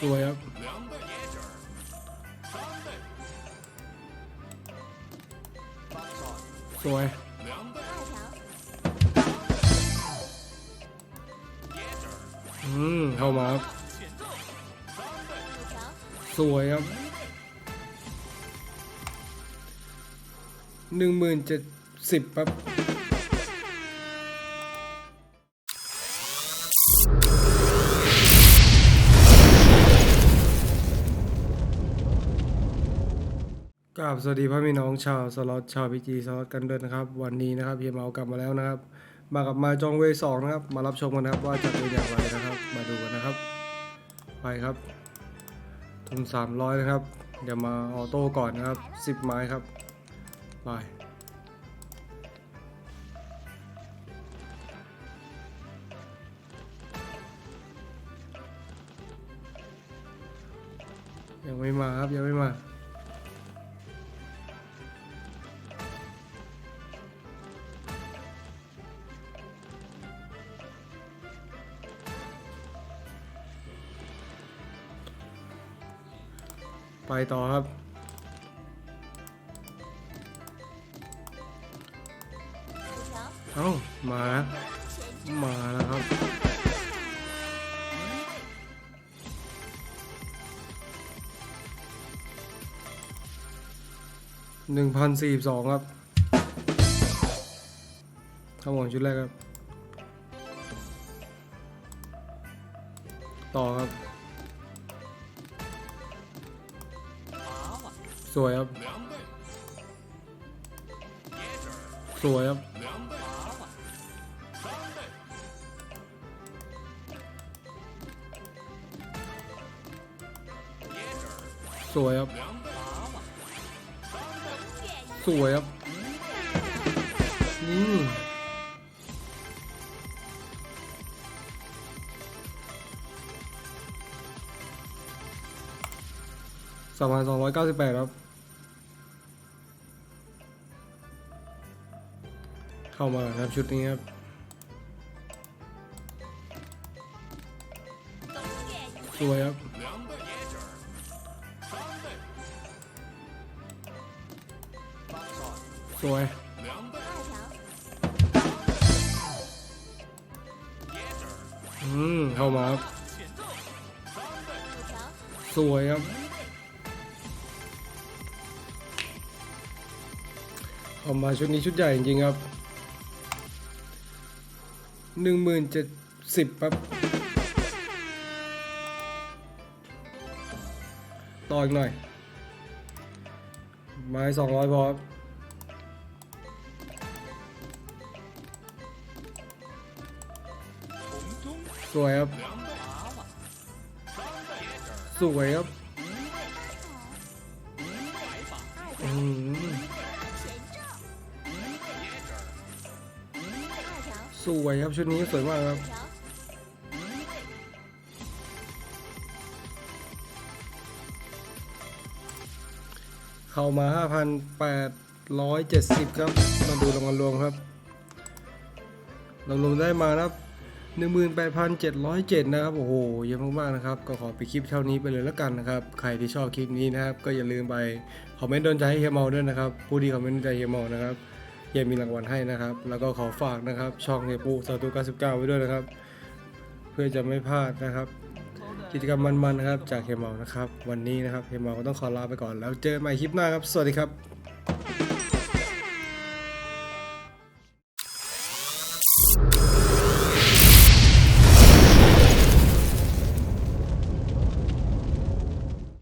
สวยครับสวยอืมเข้ามาครับสวยครับหนึ่งหมื่นเจ็ดสิบครับ กราบสวัสดีพ่อพี่น้องชาวสล็อตชาวพีจีสล็อตกันด้วยนะครับ วันนี้นะครับเฮียเมากลับมาแล้วนะครับ มากับมาจองเวสองนะครับ มารับชมกันนะครับว่าจะเป็นอย่างไรนะครับ มาดูกันนะครับ ไปครับทุน300นะครับ เดี๋ยวมาออโต้ก่อนนะครับ10ไม้ครับไปยังไม่มาครับยังไม่มา ไปต่อครับ เอ้า มา มาแล้วครับ หนึ่งพันสี่สองครับข้าวหมอนชุดแรกครับ ต่อครับ สวยครับ สวยครับ สวยครับ สวยครับ อืม สองพันสองร้อยเก้าสิบแปดครับ เข้ามาครับชุดนี้ครับสวยครับสวยอืมเข้ามาครับ สวยครับ เข้ามาชุดนี้ชุดใหญ่จริงๆครับหนึ่งหมื่นเจ็ดสิบครับ ต่ออีกหน่อย ไม้สองร้อยพอครับสวยครับ สวยครับอืม สวยครับชุดนี้สวยมากครับเข้ามา 5,870 ครับ มาดูรางวัลรวมครับรางวัลรวมได้มานะครับ 18,707 นะครับ โอ้โห เยอะมากๆนะครับ ก็ขอไปคลิปเท่านี้ไปเลยแล้วกันนะครับ ใครที่ชอบคลิปนี้นะครับ ก็อย่าลืมไปคอมเมนต์โดนใจให้เฮียเมาด้วยนะครับ ผู้ที่คอมเมนต์โดนใจเฮียเมานะครับ เฮียมีรางวัลให้นะครับ แล้วก็ขอฝากนะครับ ช่องเฮียปูสาธุ99 ไว้ด้วยนะครับ เพื่อจะไม่พลาดนะครับ กิจกรรมมันๆนะครับ จากเฮียเมานะครับ วันนี้นะครับเฮียเมาก็ต้องขอลาไปก่อนแล้วเจอกันใหม่คลิปหน้าครับ สวัสดีครับ